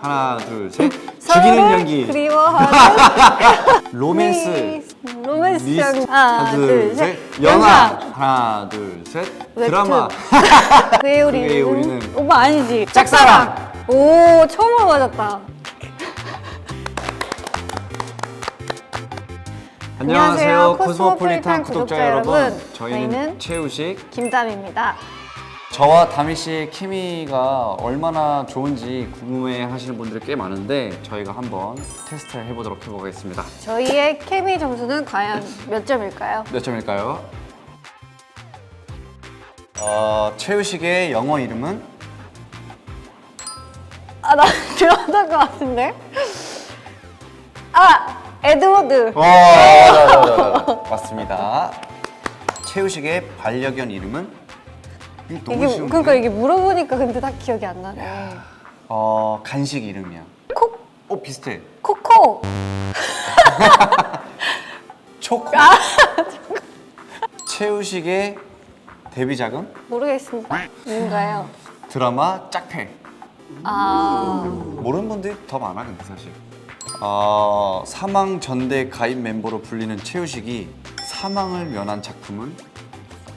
하나, 둘, 셋. 죽이는 서로를 연기. 그리워하는 로맨스. 미스- 로맨스 미스. 연기. 하나 둘 셋 영화. 하나, 둘, 셋. 드라마. 그의 우리 그의 우리는. 오빠 아니지 짝사랑. 오 처음으로 맞았다 안녕하세요, 코스모폴리탄 구독자 여러분. 저희는, 저희는 최우식. 김담입니다 저와 다미 씨의 케미가 얼마나 좋은지 궁금해 하시는 분들이 꽤 많은데 저희가 한번 테스트를 해보도록 해보겠습니다. 저희의 케미 점수는 과연 몇 점일까요? 몇 점일까요? 어, 최우식의 영어 이름은 아 나 들었던 것 같은데 아 에드워드 어, 맞아. 맞습니다. 최우식의 반려견 이름은 이게 너무 이게 쉬운데? 그러니까 이게 물어보니까 근데 딱 기억이 안 나네 어, 간식 이름이야. 콕 어, 비슷해. 코코 초코. 최우식의 데뷔 작은 모르겠습니다 뭔가요? 드라마 짝패. 아 모르는 분들이 더 많아 근데 사실. 어, 사망 전대 가입 멤버로 불리는 최우식이 사망을 면한 작품은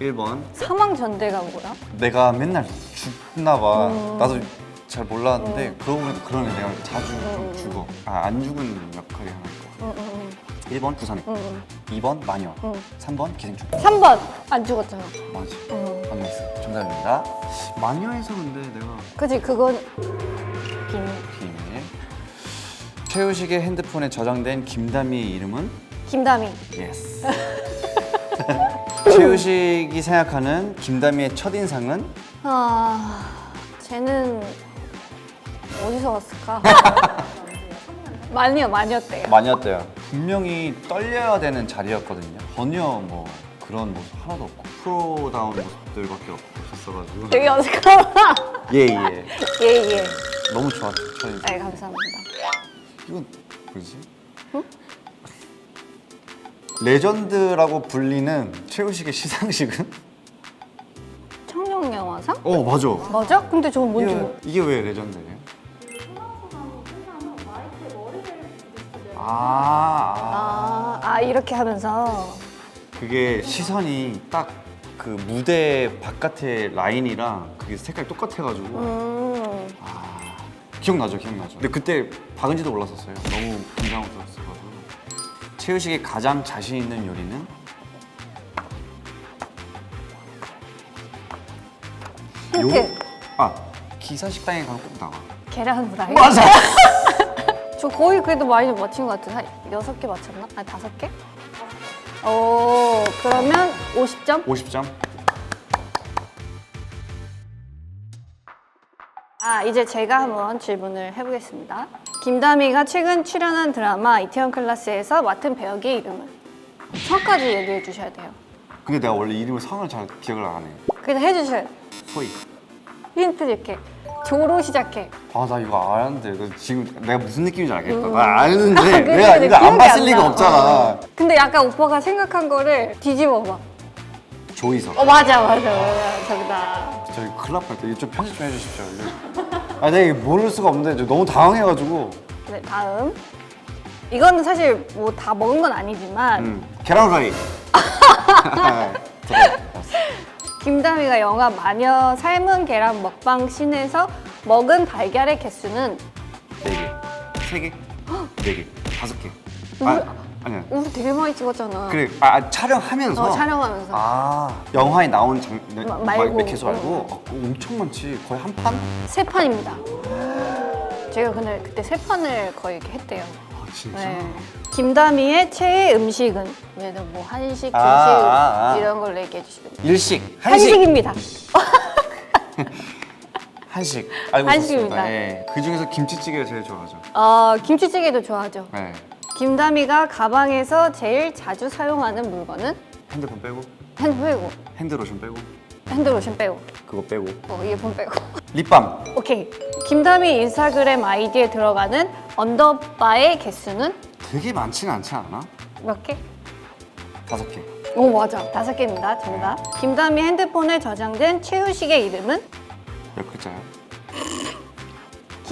1번 사망 전대가 뭐야? 내가 맨날 죽나 봐. 음. 나도 잘 몰랐는데 그러고 보니까 그러네. 내가 자주 좀 죽어. 아, 안 죽은 역할이 하나 있고. 응, 응, 1번 부산행, 응, 응, 2번 마녀, 응. 3번 기생충. 3번 안 죽었잖아 맞지. 응. 맞나있어. 정답입니다. 마녀에서 근데 내가 그지 그건 비밀 비밀. 최우식의 핸드폰에 저장된 김다미의 이름은 김다미 예스. 최우식이 생각하는 김다미의 첫인상은 아 쟤는 어디서 왔을까? 마녀 마녀때요 마녀였대요. 분명히 떨려야 되는 자리였거든요. 전혀 뭐 그런 모습 하나도 없고 프로다운 모습들밖에 없었어가지고. 되게 어색하다 예예. 예 예 너무 좋았죠 첫인상. 네 감사합니다 이건 뭐지? 레전드라고 불리는 최우식의 시상식은? 청룡영화상? 어 맞아. 맞아? 근데 저건 뭔지 이게, 모르 이게 왜 레전드예요? 아, 아, 아, 아 이렇게 하면서 그게 시선이 딱 그 무대 바깥의 라인이랑 그게 색깔 똑같아가지고 음아 기억나죠 기억나죠 근데 그때 박은지도 몰랐었어요 너무 긴장스러웠어가지고 최우식이 가장 자신 있는 요리는? 힌트. 아 기사 식당에 가면 꼭 나와 계란 후라이 맞아 저 거의 그래도 많이 맞힌 것 같은 한 여섯 개 맞췄나? 아니 다섯 개? 오 그러면 50점? 50점 아 이제 제가 한번 질문을 해보겠습니다. 김다미가 최근 출연한 드라마 이태원 클라스에서 맡은 배역의 이름은 성까지 얘기해 주셔야 돼요. 근데 내가 원래 이름을 성을 잘 기억을 안 해 그래서 해주셔요. 소희 힌트 줄게. 조로 시작해. 아 나 이거 아는데 그 지금 내가 무슨 느낌인지 알겠다 음. 나 아는데 내가 근데 이거 안 기억이 봤을 안 리가 나. 없잖아 어. 근데 약간 오빠가 생각한 거를 뒤집어 봐. 조이석. 어 맞아 맞아 맞아. 정답. 저희 큰일 날 뻔 했다 이거 좀 편집 좀 해주십시오 이거. 아 내가 이거 모를 수가 없는데 저 너무 당황해가지고. 네 다음. 이거는 사실 뭐 다 먹은 건 아니지만. 음, 계란 후라이. 김다미가 영화 마녀 삶은 계란 먹방 씬에서 먹은 달걀의 개수는? 네 개. 세 개? 네 개. 다섯 개. 아, 아니야 우리 되게 많이 찍었잖아. 그래 아, 아, 촬영하면서 어, 촬영하면서. 아 영화에 나온 장 마- 마- 말고. 몇 개수 알고 어, 엄청 많지 거의 한 판? 세 판입니다. 제가 근데 그때 세 판을 거의 이렇게 했대요. 아 진짜? 네. 김다미의 최애 음식은? 얘는 뭐 한식, 중식 아, 아, 아. 이런 걸로 얘기해 주시면 돼요. 일식 한식 한식입니다. 한식 알고 한식입니다. 예. 그 중에서 김치찌개가 제일 좋아하죠 어, 김치찌개도 좋아하죠. 네. 김다미가 가방에서 제일 자주 사용하는 물건은? 핸드폰 빼고 핸드 빼고, 핸드로션 빼고 핸드로션 빼고, 그거 빼고 어, 이어폰 빼고. 립밤 오케이. 김다미 인스타그램 아이디에 들어가는 언더바의 개수는 되게 많지는 않지 않아? 몇 개? 다섯 개 오 맞아 다섯 개입니다 정답 김다미 핸드폰에 저장된 최우식의 이름은 몇 글자야?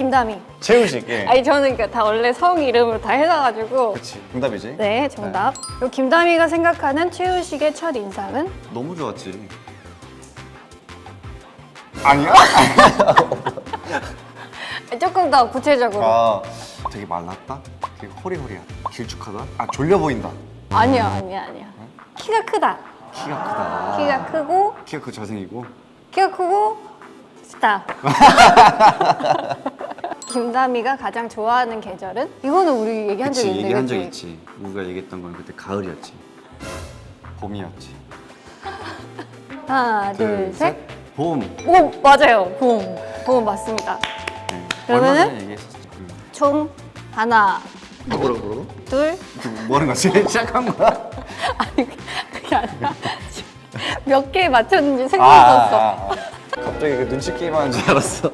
김다미. 최우식. 예. 아니 저는 그러니까 다 원래 성 이름으로 다 해놔가지고. 그렇지. 정답이지. 네, 정답. 그리고 김다미가 생각하는 최우식의 첫 인상은 너무 좋았지. 아니야? 조금 더 구체적으로. 아, 되게 말랐다. 되게 호리호리하다. 길쭉하다. 아, 졸려 보인다. 아 니야, 아니야, 아니야. 키가 크다. 키가 크다. 키가 크고, 키가 크고 잘생기고. 키가 크고, 스타. 김다미가 가장 좋아하는 계절은? 이거는 우리 얘기한 적 그치 있는데, 얘기한 적 그치? 있지. 우리가 얘기했던 건 그때 가을이었지. 봄이었지. 하나, 둘, 셋. 봄. 오, 맞아요. 봄. 봄 맞습니다. 네. 그러면은? 얼마 전에 얘기했었지. 그, 총 하나, 뭐라고 뭐라고? 둘, 지금 뭐 하는 거지? 시작한 거야? 아니 그게 아니라 몇 개 맞췄는지 아, 생각 아, 없었어. 아, 아. 갑자기 그 눈치 게임 하는 줄 알았어.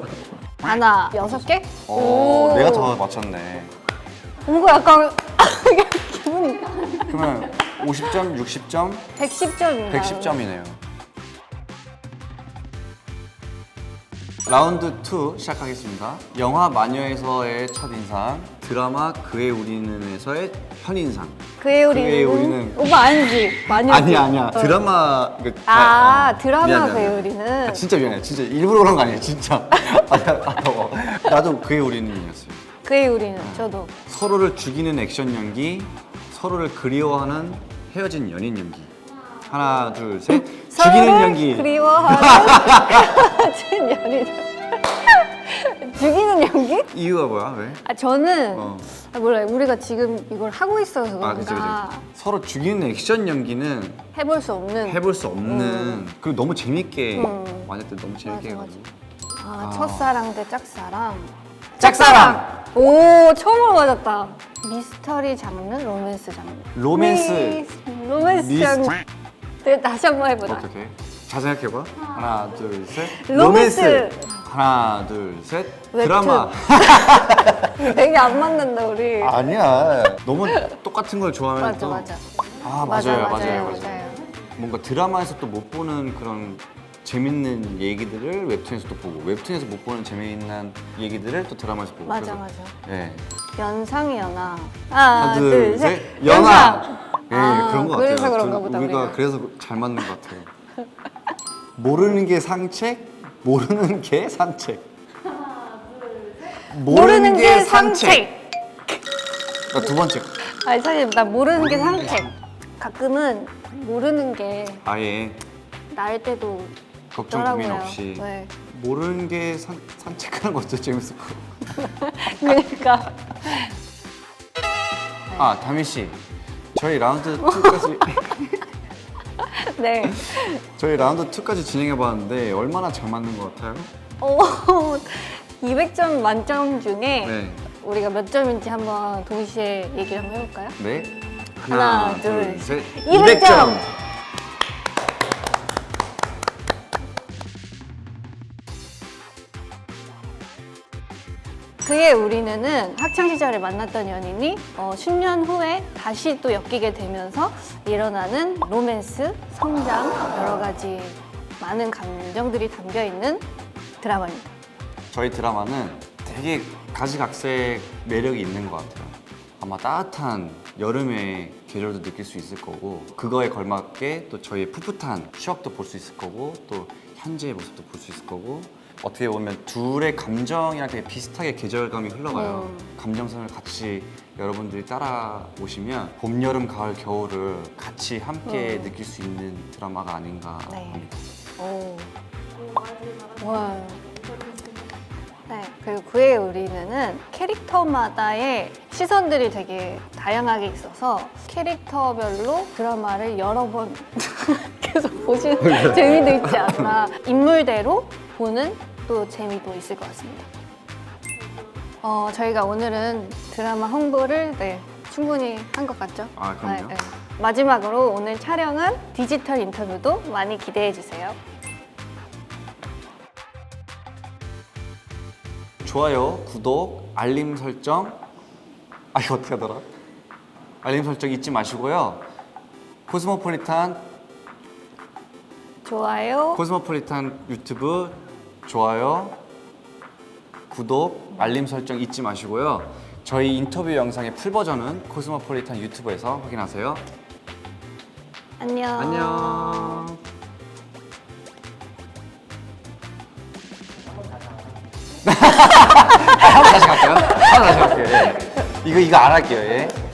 하나, 여섯 개? 어, 내가 더 맞췄네. 뭔가 약간 기분이 그러면 50점, 60점, 110점인가? 110점이네요. 라운드 2 시작하겠습니다. 영화 마녀에서의 첫인상, 드라마 그의 우리는에서의 현인상. 그의 우리는? 그의 우리는- 오빠 아니지. 마녀 아니야 아니야. 드라마 그, 아, 어, 드라마 미안, 미안, 그의 미안. 우리는? 아, 진짜 미안해. 진짜 일부러 그런 거 아니야 진짜. 아, 나, 아, 어. 나도 그의 우리는이었어요. 그의 우리는 저도. 서로를 죽이는 액션 연기 서로를 그리워하는 헤어진 연인 연기 하나 둘 셋 죽이는 서로를 연기 그리워하는 연인 죽이는 연기? 이유가 뭐야 왜? 아 저는 어. 아, 몰라요 우리가 지금 이걸 하고 있어서 아 그치 그치 그런가 서로 죽이는 액션 연기는 해볼 수 없는 해볼 수 없는 그리고 너무 재밌게 음. 때 너무 재밌게 맞아, 해가지고 아, 아. 첫사랑 대 짝사랑. 짝사랑! 오, 처음으로 맞았다. 미스터리 장르, 로맨스 장르. 로맨스. 미스- 로맨스 미스- 장르. 네, 다시 한 번 해보자. 어떻게? 잘 생각해봐. 하나, 둘, 셋. 로맨스. 하나, 둘, 셋. 웹툰. 드라마. 되게 안 맞는다, 우리. 아니야. 너무 똑같은 걸 좋아하면 맞아, 또. 맞아. 아 맞아요, 맞아요, 맞아요. 뭔가 드라마에서 또 못 보는 그런 재밌는 얘기들을 웹툰에서 또 보고 웹툰에서 못 보는 재미있는 얘기들을 또 드라마에서 보고. 맞아, 맞아. 네. 연상이 연하. 하나, 하나, 둘, 셋. 연하. 예, 아, 그런 것 같아요. 그래서 그런가 둘- 보다, 우리가 우리가. 그래서 잘 맞는 것 같아요. 모르는 게 상책, 모르는 게 산책. 모르는 게 상책. 나두 번째. 아니, 사실 나 모르는 게 상책. 가끔은 모르는 게 아예 나을 때도 걱정 있더라고요. 고민 없이 네. 모르는 게 산, 산책하는 것도 재밌을 것 같고. 그러니까. 아 다미 씨, 저희 라운드 2까지 네. 저희 라운드 2까지 진행해봤는데 얼마나 잘 맞는 것 같아요? 오, 200점 만점 중에 네. 우리가 몇 점인지 한번 동시에 얘기를 한번 해볼까요? 네. 하나, 둘, 셋. 200 점! 그의 우리는 학창 시절에 만났던 연인이 어, 10년 후에 다시 또 엮이게 되면서 일어나는 로맨스, 성장 여러 가지 많은 감정들이 담겨 있는 드라마입니다. 저희 드라마는 되게 가지각색 매력이 있는 것 같아요. 아마 따뜻한 여름의 계절도 느낄 수 있을 거고 그거에 걸맞게 또 저희의 풋풋한 추억도 볼 수 있을 거고 또 현재의 모습도 볼 수 있을 거고 어떻게 보면 둘의 감정이랑 되게 비슷하게 계절감이 흘러가요. 음. 감정선을 같이 여러분들이 따라 오시면 봄, 여름, 가을, 겨울을 같이 함께 음. 느낄 수 있는 드라마가 아닌가 네. 합니다. 오. 와. 네, 그리고 그의 우리는 캐릭터마다의 시선들이 되게 다양하게 있어서 캐릭터별로 드라마를 여러 번 계속 보시는 재미도 있지 않나. 인물대로 보는 또 재미도 있을 것 같습니다. 어, 저희가 오늘은 드라마 홍보를 네, 충분히 한 것 같죠? 아, 그럼요. 네, 네. 마지막으로 오늘 촬영은 디지털 인터뷰도 많이 기대해 주세요. 좋아요, 구독, 알림 설정. 아 이거 어떻게 하더라? 알림 설정 잊지 마시고요. 코스모폴리탄 좋아요. 코스모폴리탄 유튜브 좋아요, 구독, 알림 설정 잊지 마시고요. 저희 인터뷰 영상의 풀 버전은 코스모폴리탄 유튜브에서 확인하세요. 안녕. 안녕. 한번 다시 갈게요. 한번 다시 갈게요. 예. 이거 이거 안 할게요. 예.